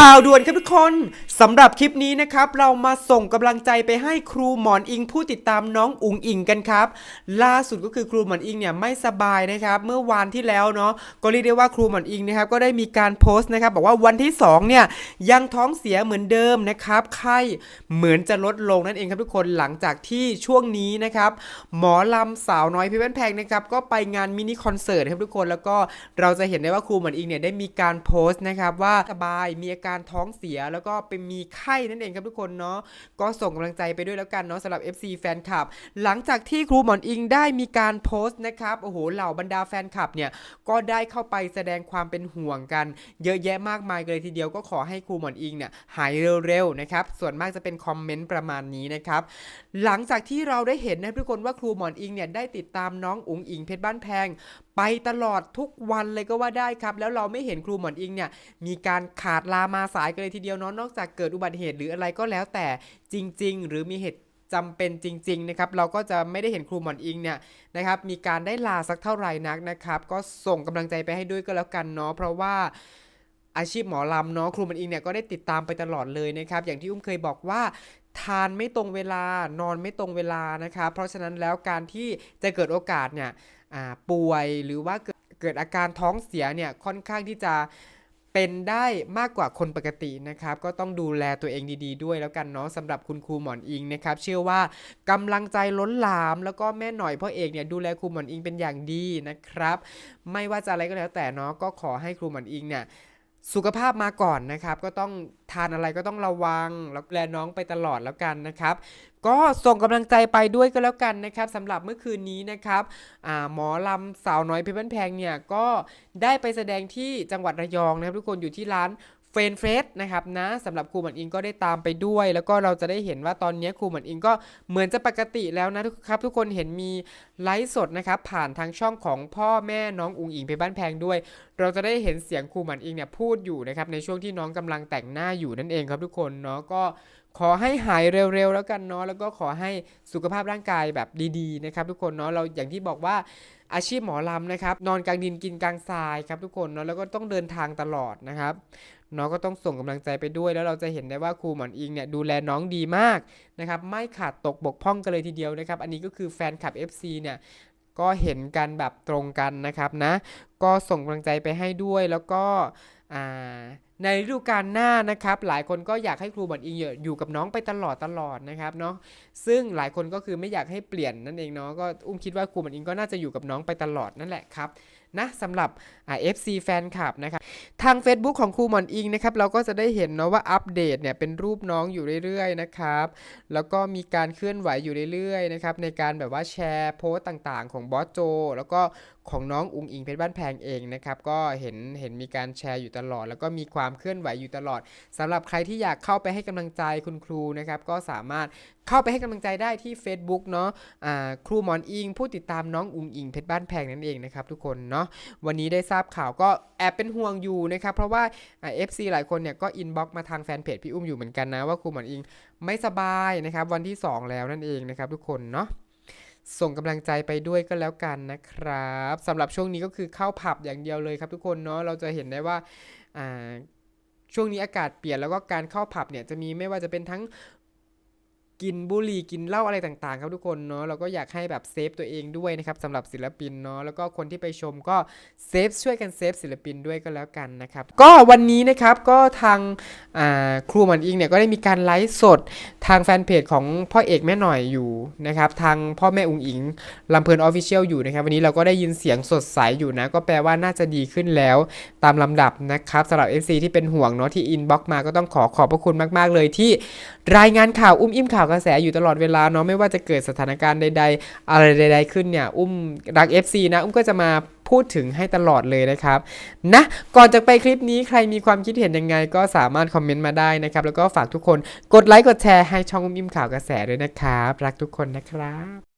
ข่าวด่วนครับทุกคน สำหรับคลิปนี้นะครับ เรามาส่งกำลังใจไปให้ครูหมอนอิงผู้ติดตามน้องอุ๋งอิงกันครับ ล่าสุดก็คือครูหมอนอิงเนี่ยไม่สบายนะครับ เมื่อวานที่แล้วเนาะก็เรียกได้ว่าครูหมอนอิงนะครับก็ได้มีการโพสต์นะครับ บอกว่าวันที่สองเนี่ยยังท้องเสียเหมือนเดิมนะครับไข้เหมือนจะลดลงนั่นเองครับทุกคนหลังจากที่ช่วงนี้นะครับหมอลำสาวน้อยพี่แพงนะครับก็ไปงานมินิคอนเสิร์ตครับทุกคนแล้วก็เราจะเห็นได้ว่าครูหมอนอิงเนี่ยได้มีการโพสต์นะครับว่าสบายมีอาการท้องเสียแล้วก็เป็นมีไข้นั่นเองครับทุกคนเนาะก็ส่งกำลังใจไปด้วยแล้วกันเนาะสำหรับ FC แฟนคลับ หลังจากที่ครูหมอนอิงได้มีการโพสต์นะครับโอ้โหเหล่าบรรดาแฟนคลับเนี่ยก็ได้เข้าไปแสดงความเป็นห่วงกัน เยอะแยะมากมายเลยทีเดียวก็ขอให้ครูหมอนอิงเนี่ยหายเร็วๆนะครับส่วนมากจะเป็นคอมเมนต์ประมาณนี้นะครับหลังจากที่เราได้เห็นนะทุกคนว่าครูหมอนอิงเนี่ยได้ติดตามน้องอุ๋งอิงเพชรบ้านแพงไปตลอดทุกวันเลยก็ว่าได้ครับ แล้วเราไม่เห็นครูหมอนอิงเนี่ยมีการขาดลามาสายกันเลยทีเดียวเนาะนอกจากเกิดอุบัติเหตุหรืออะไรก็แล้วแต่จริง ๆ หรือมีเหตุจำเป็นจริงๆนะครับเราก็จะไม่ได้เห็นครูหมอนอิงเนี่ยนะครับมีการได้ลาสักเท่าไหร่นักนะครับก็ส่งกำลังใจไปให้ด้วยก็แล้วกันเนาะเพราะว่าอาชีพหมอลำเนาะครูมันอิงเนี่ยก็ได้ติดตามไปตลอดเลยนะครับอย่างที่อุ้มเคยบอกว่า ทานไม่ตรงเวลานอนไม่ตรงเวลานะครับเพราะฉะนั้นแล้วการที่จะเกิดโอกาสเนี่ยป่วยหรือว่าเกิดอาการท้องเสียเนี่ยค่อนข้างที่จะเป็นได้มากกว่าคนปกตินะครับ ก็ต้องดูแลตัวเองดีๆด้วยแล้วกันเนาะสำหรับคุณครูหมอนอิงนะครับ เชื่อว่ากำลังใจล้นหลามแล้วก็แม่หน่อยพ่อเอกเนี่ยดูแลครูหมอนอิงเป็นอย่างดีนะครับ ไม่ว่าจะอะไรก็แล้วแต่เนาะก็ขอให้ครูหมอนอิงเนี่ย สุขภาพมาก่อนนะครับ ก็ต้องทานอะไรก็ต้องระวังแล้วแลน้องไปตลอดแล้วกันนะครับ ก็ส่งกำลังใจไปด้วยก็แล้วกันนะครับสำหรับเมื่อคืนนี้นะครับหมอลำสาวน้อยเพชรบ้านแพงเนี่ยก็ได้ไปแสดงที่จังหวัดระยองนะครับ ทุกคนอยู่ที่ร้าน เฟนเฟสนะครับนะสำหรับครูหมันอิงก็ได้ตามไปด้วย แล้วก็เราจะได้เห็นว่าตอนนี้ครูหมันอิงก็เหมือนจะปกติแล้วนะครับ ทุกคนเห็นมีไลฟ์สดนะครับผ่านทางช่องของพ่อแม่น้องอุงอิงเพชรบ้านแพงด้วย เราจะได้เห็นเสียงครูหมันอิงเนี่ยพูดอยู่นะครับในช่วงที่น้องกำลังแต่งหน้าอยู่นั่นเองครับทุกคนเนาะก็ขอให้หายเร็วๆแล้วกันเนาะแล้วก็ขอให้สุขภาพร่างกายแบบดีๆนะครับทุกคนเนาะเราอย่างที่บอกว่าอาชีพหมอลำนะครับนอนกลางดินกินกลางทรายครับทุกคนเนาะแล้วก็ต้องเดินทางตลอดนะครับ นาะก็ต้องส่งกำลังใจไปด้วย แล้วเราจะเห็นได้ว่าครูหมอนอิงเนี่ยดูแลน้องดีมากนะครับไม่ขาดตกบกพร่องกันเลยทีเดียวนะครับ อันนี้ก็คือแฟนคลับ FC เนี่ยก็เห็นกันแบบตรงกันนะครับนะ ก็ส่งกำลังใจไปให้ด้วยแล้วก็ในฤดูกาลหน้านะครับ หลายคนก็อยากให้ครูบอลอิงอยู่กับน้องไปตลอดตลอดนะครับเนาะซึ่งหลายคนก็คือไม่อยากให้เปลี่ยนนั่นเองเนาะก็อุ้มคิดว่าครูบอลอิงก็น่าจะอยู่กับน้องไปตลอดนั่นแหละครับนะสำหรับอ่า FC แฟนคลับนะครับ ทาง Facebook ของครูหมอนอิงนะครับเราก็จะได้เห็นเนาะว่าอัปเดตเนี่ยเป็นรูปน้องอยู่เรื่อยๆนะครับแล้วก็มีการเคลื่อนไหวอยู่เรื่อยๆนะครับในการแบบว่าแชร์โพสต์ต่างๆ ของบอสโจ แล้วก็ ของน้องอุงอิงเพชรบ้านแพงเองนะครับก็เห็นเห็นมีการแชร์อยู่ตลอด แล้วก็มีความเคลื่อนไหวอยู่ตลอดสำหรับใครที่อยากเข้าไปให้กำลังใจคุณครูนะครับก็สามารถเข้าไปให้กำลังใจได้ที่ Facebook เนาะอ่าครูหมอนอิง ผู้ติดตามน้องอุงอิงเพชรบ้านแพงนั่นเองนะครับทุกคนเนาะวันนี้ได้ทราบข่าวก็แอบเป็นห่วงอยู่นะครับเพราะว่าเอฟซีหลายคนเนี่ยก็อินบ็อกมาทางแฟนเพจพี่อุ้มอยู่เหมือนกันนะว่าครูหมอนอิงไม่สบายนะครับวันที่ 2 แล้วนั่นเองนะครับทุกคนเนาะ ส่งกำลังใจไปด้วยก็แล้วกันนะครับสำหรับช่วงนี้ก็คือเข้าผับอย่างเดียวเลยครับทุกคนเนาะเราจะเห็นได้ว่าช่วงนี้อากาศเปลี่ยนแล้วก็การเข้าผับเนี่ยจะมีไม่ว่าจะเป็นทั้ง กินบุหรี่กินเหล้าอะไรต่างๆ ครับทุกคนเนาะเราก็อยากให้แบบเซฟตัวเองด้วยนะครับสำหรับศิลปินเนาะแล้วก็คนที่ไปชมก็เซฟช่วยกันเซฟศิลปินด้วยก็แล้วกันนะครับก็วันนี้นะครับก็ทางครูมันอิงเนี่ยก็ได้มีการไลฟ์สดทางแฟนเพจของพ่อเอกแม่หน่อยอยู่นะครับทางพ่อแม่อุงอิงลำเพลินออฟฟิเชียลอยู่นะครับวันนี้เราก็ได้ยินเสียงสดใสอยู่นะก็แปลว่าน่าจะดีขึ้นแล้วตามลำดับนะครับสำหรับ FC ที่เป็นห่วงเนาะที่อินบ็อกมาก็ต้องขอขอบพระคุณมาก ๆ เลยที่รายงานข่าวอุ้มอิ่มข่าวกระแสอยู่ตลอดเวลาเนาะไม่ว่าจะเกิดสถานการณ์ใด ๆ อะไรใด ๆ ขึ้นเนี่ย อุ้มรัก FC นะอุ้มก็จะมาพูดถึงให้ตลอดเลยนะครับนะก่อนจะไปคลิปนี้ใครมีความคิดเห็นยังไง ก็สามารถคอมเมนต์มาได้นะครับ แล้วก็ฝากทุกคนกดไลค์กดแชร์ให้ช่องอุ้มอิ่มข่าวกระแสด้วยนะครับ รักทุกคนนะครับ